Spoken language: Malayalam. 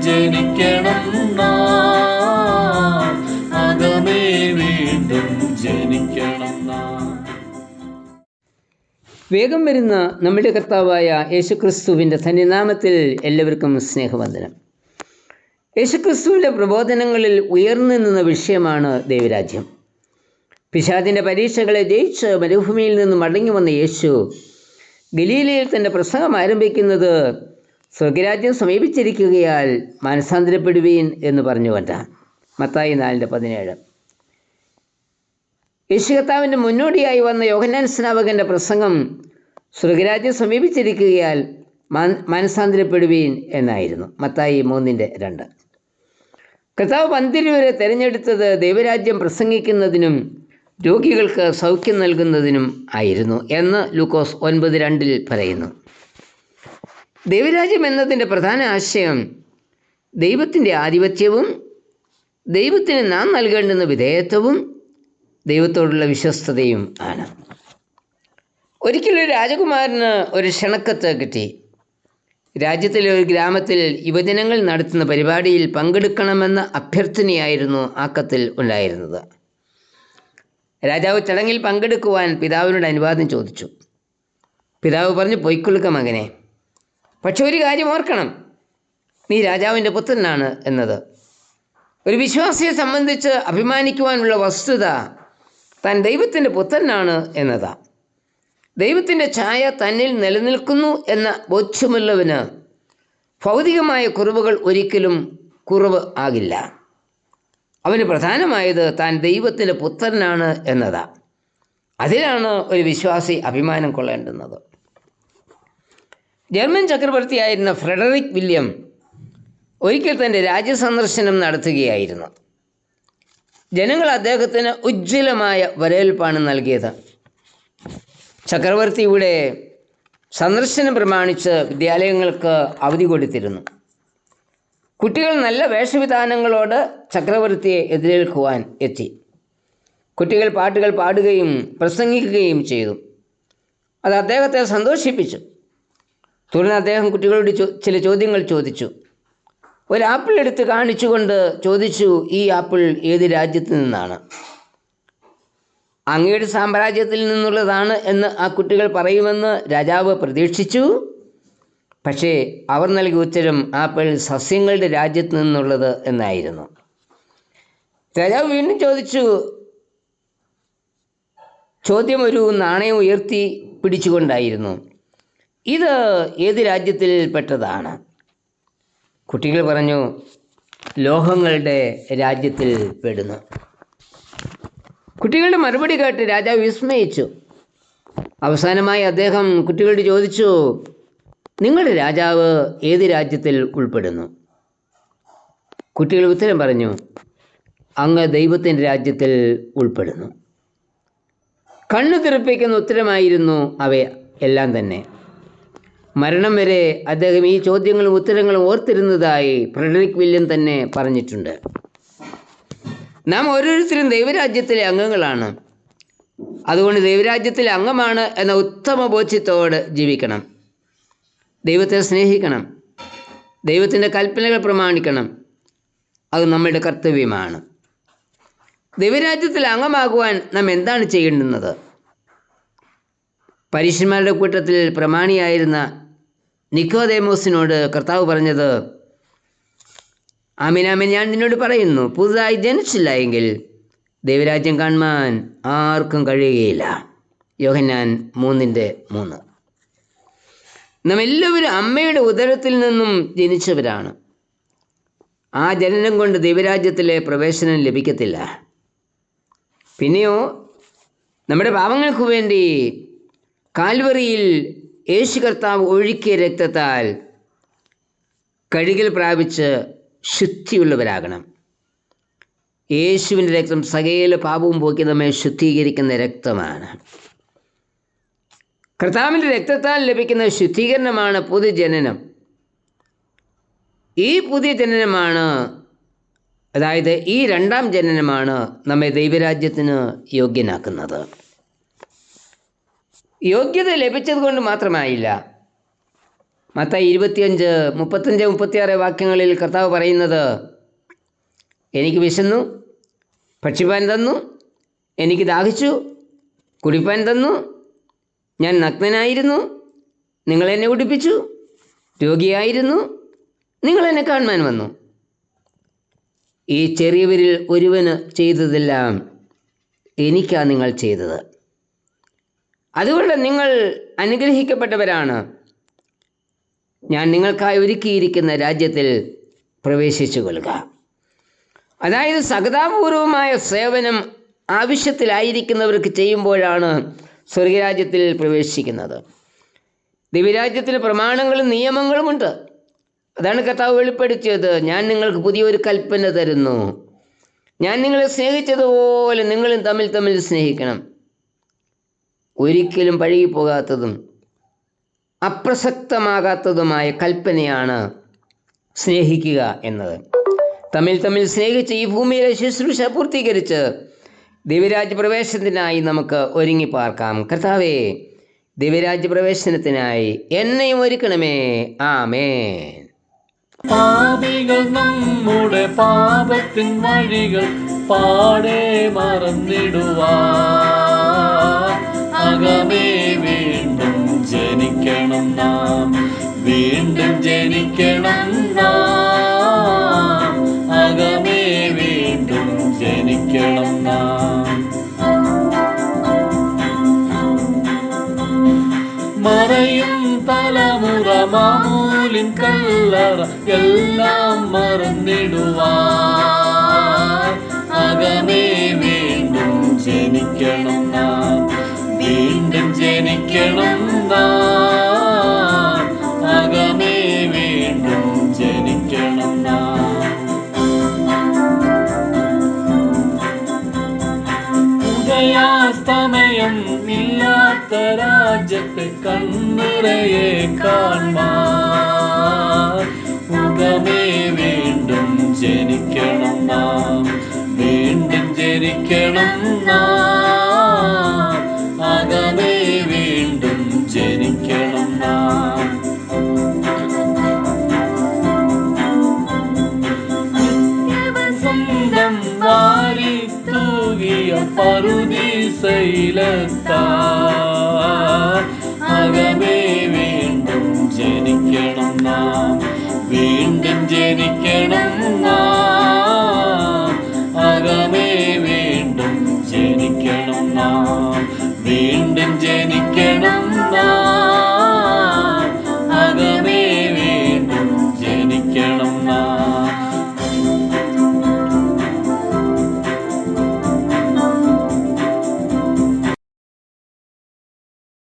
ജനിക്കണം അകമേ വീണ്ടും ജനിക്കണം വേഗം വരുന്ന നമ്മുടെ കർത്താവായ യേശുക്രിസ്തുവിന്റെ ധന്യനാമത്തിൽ എല്ലാവർക്കും സ്നേഹവന്ദനം. യേശുക്രിസ്തുവിന്റെ പ്രബോധനങ്ങളിൽ ഉയർന്നു നിന്ന വിഷയമാണ് ദൈവരാജ്യം. പിശാദിന്റെ പരീക്ഷകളെ ജയിച്ച് മരുഭൂമിയിൽ നിന്ന് മടങ്ങി വന്ന യേശു ഗലീലയിൽ തന്റെ പ്രസംഗം ആരംഭിക്കുന്നത് സ്വർഗരാജ്യം സമീപിച്ചിരിക്കുകയാൽ മനസാന്തരപ്പെടുവീൻ എന്ന് പറഞ്ഞു പറഞ്ഞുകൊണ്ടാണ് മത്തായി നാലിന്റെ പതിനേഴ്. യേശുകത്താവിന്റെ മുന്നോടിയായി വന്ന യോഹന്നാൻ സ്നാപകന്റെ പ്രസംഗം സ്വർഗരാജ്യം സമീപിച്ചിരിക്കുകയാൽ മൻ മാനസാന്തരപ്പെടുവീൻ എന്നായിരുന്നു. മത്തായി മൂന്നിന്റെ രണ്ട്. കർത്താവ് പന്തിരൂരെ തിരഞ്ഞെടുത്തത് ദൈവരാജ്യം പ്രസംഗിക്കുന്നതിനും രോഗികൾക്ക് സൗഖ്യം നൽകുന്നതിനും ആയിരുന്നു എന്ന് ലൂക്കോസ് ഒൻപത് രണ്ടിൽ പറയുന്നു. ദൈവരാജ്യം എന്നതിന്റെ പ്രധാന ആശയം ദൈവത്തിന്റെ ആധിപത്യവും ദൈവത്തിന് നാം നൽകേണ്ടുന്ന വിധേയത്വവും ദൈവത്തോടുള്ള വിശ്വസ്തതയും ആണ്. ഒരിക്കലൊരു രാജകുമാരന് ഒരു ക്ഷണക്കത്ത് കിട്ടി. രാജ്യത്തിലെ ഒരു ഗ്രാമത്തിൽ യുവജനങ്ങൾ നടത്തുന്ന പരിപാടിയിൽ പങ്കെടുക്കണമെന്ന അഭ്യർത്ഥനയായിരുന്നു ആ കത്തിൽ ഉണ്ടായിരുന്നത്. രാജാവ് ചടങ്ങിൽ പങ്കെടുക്കുവാൻ പിതാവിനോട് അനുവാദം ചോദിച്ചു. പിതാവ് പറഞ്ഞു പൊയ്ക്കൊള്ളുക മകനെ. പക്ഷെ ഒരു കാര്യം ഓർക്കണം. നീ രാജാവിന്റെ പുത്രനാണ് എന്നത്. ഒരു വിശ്വാസിയെ സംബന്ധിച്ച് അഭിമാനിക്കുവാനുള്ള വസ്തുത താൻ ദൈവത്തിന്റെ പുത്രനാണ് എന്നതാ. ദൈവത്തിന്റെ ഛായ തന്നിൽ നിലനിൽക്കുന്നു എന്ന ബോധ്യമുള്ളവന് ഭൗതികമായ കുറവുകൾ ഒരിക്കലും കുറവ് ആകില്ല. അവന് പ്രധാനമായത് താൻ ദൈവത്തിന്റെ പുത്രനാണ് എന്നതാ. അതിലാണ് ഒരു വിശ്വാസി അഭിമാനം കൊള്ളേണ്ടുന്നത്. ജർമ്മൻ ചക്രവർത്തിയായിരുന്ന ഫ്രെഡറിക് വില്യം ഒരിക്കൽ തന്റെ രാജ്യസന്ദർശനം നടത്തുകയായിരുന്നു. ജനങ്ങൾ അദ്ദേഹത്തിന് ഉജ്ജ്വലമായ വരവേൽപ്പാണ് നൽകിയത്. ചക്രവർത്തിയുടെ സന്ദർശനം പ്രമാണിച്ച് വിദ്യാലയങ്ങൾക്ക് അവധി കൊടുത്തിരുന്നു. കുട്ടികൾ നല്ല വേഷവിധാനങ്ങളോട് ചക്രവർത്തിയെ എതിരേൽക്കുവാൻ എത്തി. കുട്ടികൾ പാട്ടുകൾ പാടുകയും പ്രസംഗിക്കുകയും ചെയ്തു. അത് അദ്ദേഹത്തെ സന്തോഷിപ്പിച്ചു. തുടർന്ന് അദ്ദേഹം കുട്ടികളോട് ചില ചോദ്യങ്ങൾ ചോദിച്ചു. ഒരു ആപ്പിൾ എടുത്ത് കാണിച്ചുകൊണ്ട് ചോദിച്ചു ഈ ആപ്പിൾ ഏത് രാജ്യത്ത് നിന്നാണ്? അങ്ങയുടെ സാമ്രാജ്യത്തിൽ നിന്നുള്ളതാണ് എന്ന് ആ കുട്ടികൾ പറയുമെന്ന് രാജാവ് പ്രതീക്ഷിച്ചു. പക്ഷേ അവർ നൽകിയ ഉത്തരം ആപ്പിൾ സസ്യങ്ങളുടെ രാജ്യത്ത് നിന്നുള്ളത് എന്നായിരുന്നു. രാജാവ് വീണ്ടും ചോദിച്ചു ചോദ്യം ഒരു നാണയം ഉയർത്തി പിടിച്ചുകൊണ്ടായിരുന്നു. ഇത് ഏത് രാജ്യത്തിൽ പെട്ടതാണ് കുട്ടികൾ പറഞ്ഞു ലോഹങ്ങളുടെ രാജ്യത്തിൽ പെടുന്നു കുട്ടികളുടെ മറുപടി കേട്ട് രാജാവ് വിസ്മയിച്ചു. അവസാനമായി അദ്ദേഹം കുട്ടികളോട് ചോദിച്ചു നിങ്ങളുടെ രാജാവ് ഏത് രാജ്യത്തിൽ ഉൾപ്പെടുന്നു? കുട്ടികൾ ഉത്തരം പറഞ്ഞു അങ്ങ് ദൈവത്തിന്റെ രാജ്യത്തിൽ ഉൾപ്പെടുന്നു. കണ്ണു തിറപ്പിക്കുന്ന ഉത്തരമായിരുന്നു അവ എല്ലാം തന്നെ. മരണം വരെ അദ്ദേഹം ഈ ചോദ്യങ്ങളും ഉത്തരങ്ങളും ഓർത്തിരുന്നതായി ഫ്രെഡറിക് വില്യം തന്നെ പറഞ്ഞിട്ടുണ്ട്. നാം ഓരോരുത്തരും ദൈവരാജ്യത്തിലെ അംഗങ്ങളാണ്. അതുകൊണ്ട് ദൈവരാജ്യത്തിലെ അംഗമാണ് എന്ന ഉത്തമ ബോധ്യത്തോട് ജീവിക്കണം. ദൈവത്തെ സ്നേഹിക്കണം. ദൈവത്തിന്റെ കൽപ്പനകൾ പ്രമാണിക്കണം. അത് നമ്മുടെ കർത്തവ്യമാണ്. ദൈവരാജ്യത്തിൽ അംഗമാകുവാൻ നാം എന്താണ് ചെയ്യേണ്ടുന്നത്? പരീക്ഷന്മാരുടെ കൂട്ടത്തിൽ പ്രമാണിയായിരുന്ന നിക്കോദേമോസിനോട് കർത്താവ് പറഞ്ഞത് ആമിനാമിൻ ഞാൻ നിന്നോട് പറയുന്നു പുതുതായി ജനിച്ചില്ല എങ്കിൽ ദൈവരാജ്യം കാണുവാൻ ആർക്കും കഴിയുകയില്ല. യോഹന്നാൻ മൂന്നിന്റെ മൂന്ന്. നാം എല്ലാവരും അമ്മയുടെ ഉദരത്തിൽ നിന്നും ജനിച്ചവരാണ്. ആ ജനനം കൊണ്ട് ദൈവരാജ്യത്തിലെ പ്രവേശനം ലഭിക്കത്തില്ല. പിന്നെയോ നമ്മുടെ പാവങ്ങൾക്ക് വേണ്ടി കാൽവറിയിൽ യേശു കർത്താവ് ഒഴുക്കിയ രക്തത്താൽ കഴുകിൽ പ്രാപിച്ച് ശുദ്ധിയുള്ളവരാകണം. യേശുവിന്റെ രക്തം സകല പാപവും പോക്കി നമ്മെ ശുദ്ധീകരിക്കുന്ന രക്തമാണ്. കർത്താവിന്റെ രക്തത്താൽ ലഭിക്കുന്ന ശുദ്ധീകരണമാണ് പുതുജനനം. ഈ പുതിയ ജനനമാണ് അതായത് ഈ രണ്ടാം ജനനമാണ് നമ്മെ ദൈവരാജ്യത്തിന് യോഗ്യനാക്കുന്നത്. യോഗ്യത ലഭിച്ചത് കൊണ്ട് മാത്രമായില്ല. മത്തായി ഇരുപത്തിയഞ്ച് മുപ്പത്തഞ്ച് മുപ്പത്തിയാറ് വാക്യങ്ങളിൽ കർത്താവ് പറയുന്നത് എനിക്ക് വിശന്നു ഭക്ഷിപ്പാൻ തന്നു എനിക്ക് ദാഹിച്ചു കുടിപ്പാൻ തന്നു ഞാൻ നഗ്നനായിരുന്നു നിങ്ങൾ എന്നെ ഉടുപ്പിച്ചു രോഗിയായിരുന്നു നിങ്ങൾ എന്നെ കാണുവാൻ വന്നു. ഈ ചെറിയവരിൽ ഒരുവന് ചെയ്തതെല്ലാം എനിക്കാണ് നിങ്ങൾ ചെയ്തത്. അതുകൊണ്ട് നിങ്ങൾ അനുഗ്രഹിക്കപ്പെട്ടവരാണ്. ഞാൻ നിങ്ങൾക്കായി ഒരുക്കിയിരിക്കുന്ന രാജ്യത്തിൽ പ്രവേശിച്ചു കൊള്ളുക അതായത് സകതാപൂർവമായ സേവനം ആവശ്യത്തിലായിരിക്കുന്നവർക്ക് ചെയ്യുമ്പോഴാണ് സ്വർഗരാജ്യത്തിൽ പ്രവേശിക്കുന്നത്. ദിവ്യരാജ്യത്തിൽ പ്രമാണങ്ങളും നിയമങ്ങളുമുണ്ട് അതാണ് കർത്താവ് വെളിപ്പെടുത്തിയത്. ഞാൻ നിങ്ങൾക്ക് പുതിയൊരു കൽപ്പന തരുന്നു. ഞാൻ നിങ്ങളെ സ്നേഹിച്ചതുപോലെ നിങ്ങളും തമ്മിൽ തമ്മിൽ സ്നേഹിക്കണം. ഒരിക്കലും പഴകിപ്പോകാത്തതും അപ്രസക്തമാകാത്തതുമായ കൽപ്പനയാണ് സ്നേഹിക്കുക എന്നത്. തമ്മിൽ തമ്മിൽ സ്നേഹിച്ച് ഈ ഭൂമിയിലെ ശുശ്രൂഷ പൂർത്തീകരിച്ച് ദിവ്യരാജ്യ പ്രവേശനത്തിനായി നമുക്ക് ഒരുങ്ങി പാർക്കാം. കർത്താവേ ദിവ്യരാജ്യ പ്രവേശനത്തിനായി എന്നെയും ഒരുക്കണമേ. ആമേ പാപികൾ നമ്മുടെ പാപത്തിൻ വഴികൾ പാടെ മറന്നിടുവാ അകമേ വീണ്ടും ജനിക്കണം നാം. വീണ്ടും ജനിക്കണം നാം. അകമേ വീണ്ടും ജനിക്കണം നാം. മറയും തലമുറ മാമൂലിൻ കല്ലറ എല്ലാം മറന്നിടുവാ അകമേ വീണ്ടും ജനിക്കണം നാം. ജനിക്കണം അകമേ വീണ്ടും ജനിക്കണം ഉദയാസ്തമയം ഇല്ലാത്ത രാജ്യത്ത് കണ്ണുറയെ കാൺമാൻ മുഖമേ വീണ്ടും ജനിക്കണം നാം വീണ്ടും ജനിക്കണം നാം பருதி சைலத்தா